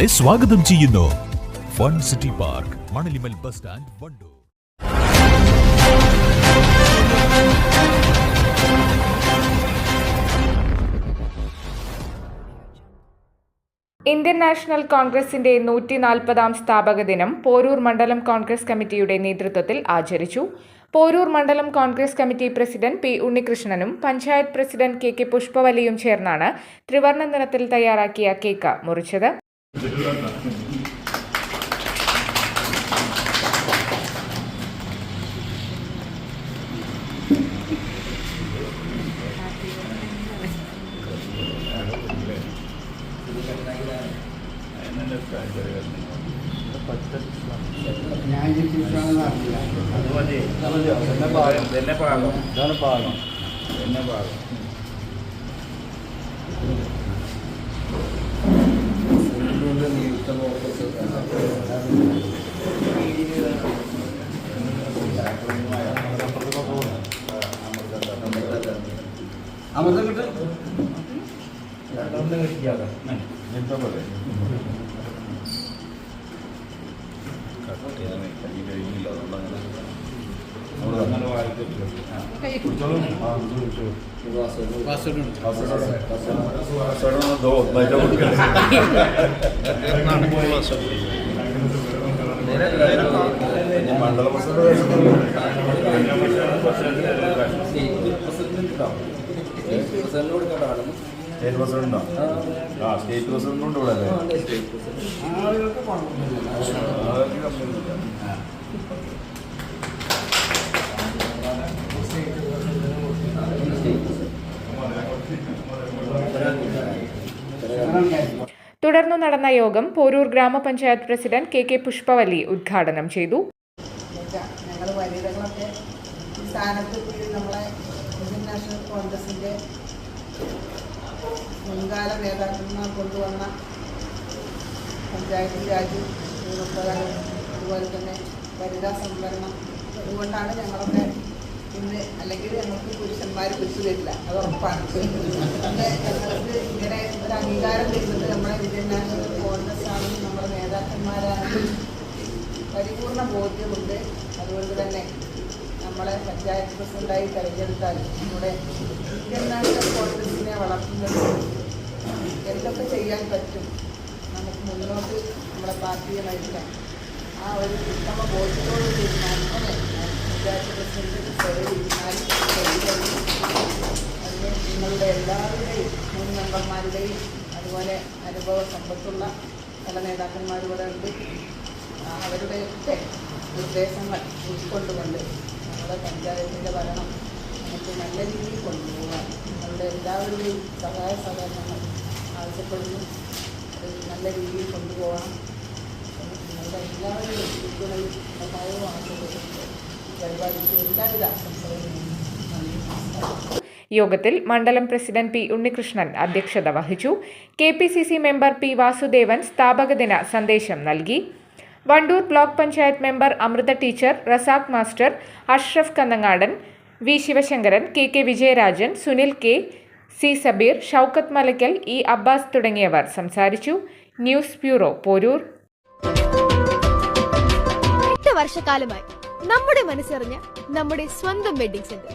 നിങ്ങളെ സ്വാഗതം ചെയ്യുന്നു. Fun city park Manalimal bus stand Wandoor. Indian national കോൺഗ്രസിന്റെ നൂറ്റി നാൽപ്പതാം സ്ഥാപക ദിനം പോരൂർ മണ്ഡലം കോൺഗ്രസ് കമ്മിറ്റിയുടെ നേതൃത്വത്തിൽ ആചരിച്ചു. പോരൂർ മണ്ഡലം കോൺഗ്രസ് കമ്മിറ്റി പ്രസിഡന്റ് പി ഉണ്ണികൃഷ്ണനും പഞ്ചായത്ത് പ്രസിഡന്റ് കെ കെ പുഷ്പവലിയും ചേർന്നാണ് ത്രിവർണ നിറത്തിൽ തയ്യാറാക്കിയ കേക്ക് മുറിച്ചത്. ഞാൻ പാകം അറിയില്ല പാകം തന്നെ പാകം തന്നെ പാകം ഇതാണ് പാകം തന്നെ പാകം അമൃതം കിട്ടും വായിക്കത്തില്ല മണ്ഡല സ്റ്റേറ്റ് പ്രസിഡന്റോ ആ സ്റ്റേറ്റ് പ്രസിഡന്റുണ്ട് ഇവിടെ അല്ലേ ആളുകൾക്ക് പണം തുടർന്നു നടന്ന യോഗം പോരൂർ ഗ്രാമപഞ്ചായത്ത് പ്രസിഡന്റ് കെ കെ പുഷ്പവല്ലി ഉദ്ഘാടനം ചെയ്തു. മുൻകാല നേതാക്കന്മാർ കൊണ്ടുവന്ന പഞ്ചായത്ത് രാജ് അതുപോലെ തന്നെ വനിതാ സംവരണം. അതുകൊണ്ടാണ് ഞങ്ങളൊക്കെ ഇന്ന് അല്ലെങ്കിൽ ഞങ്ങൾക്ക് പുരുഷന്മാർ പിടിച്ചു വരില്ല. അത് ഉറപ്പാണ്. ഞങ്ങൾക്ക് ഇങ്ങനെ ഒരു അംഗീകാരം തരുന്നത് നമ്മുടെ ഇന്ത്യൻ നാഷണൽ കോൺഗ്രസ് ആണെന്ന് നമ്മുടെ നേതാക്കന്മാരാണ് പരിപൂർണ ബോധ്യമുണ്ട്. അതുകൊണ്ട് തന്നെ നമ്മളെ പഞ്ചായത്ത് പ്രസിഡന്റായി തെരഞ്ഞെടുത്താൽ നമ്മുടെ ഇന്ത്യൻ നാഷണൽ കോൺഗ്രസിനെ വളർത്തുന്നത് എന്തൊക്കെ ചെയ്യാൻ പറ്റും നമുക്ക് മുന്നോട്ട് നമ്മുടെ പാർട്ടിയെ നയിക്കാം. ആ ഒരു ഉത്തമ ബോധ്യത്തോട് മാത്രമേ പഞ്ചായത്ത് പ്രസിഡന്റ് അതിന് നിങ്ങളുടെ എല്ലാവരുടെയും മെമ്പർമാരുടെയും അതുപോലെ അനുഭവ സമ്പത്തുള്ള പല നേതാക്കന്മാരും ഇവിടെ ഉണ്ട്. അവരുടെയൊക്കെ നിർദ്ദേശങ്ങൾ ഉൾക്കൊണ്ടുകൊണ്ട് നമ്മുടെ പഞ്ചായത്തിന്റെ ഭരണം നമുക്ക് നല്ല രീതിയിൽ കൊണ്ടുപോകാൻ നിങ്ങളുടെ എല്ലാവരുടെയും സഹായ സഹകരണങ്ങൾ ആവശ്യപ്പെടുന്നു. നല്ല രീതിയിൽ കൊണ്ടുപോകണം നിങ്ങളുടെ എല്ലാവരുടെയും പിന്തുണയും സഹായവും ആവശ്യപ്പെട്ടുകൊണ്ട് ഈ പരിപാടിക്ക് എല്ലാവിധ ആശംസകളും നന്ദി. നമസ്കാരം യോഗത്തിൽ മണ്ഡലം പ്രസിഡന്റ് പി ഉണ്ണികൃഷ്ണൻ അധ്യക്ഷത വഹിച്ചു. കെ മെമ്പർ പി വാസുദേവൻ സ്ഥാപകദിന സന്ദേശം നൽകി. Wandoor block panchayat member Amritha teacher Razak master Ashraf Kannangadan V Sivasankaran K K Vijayarajan Sunil K C Sabeer Shoukath Malakkal E Abbas തുടങ്ങിയവർ സംസാരിച്ചു. News bureau Poroor. വർഷക്കാലമായി നമ്മുടെ മനസ്സറിഞ്ഞ നമ്മുടെ സ്വന്തം wedding centre.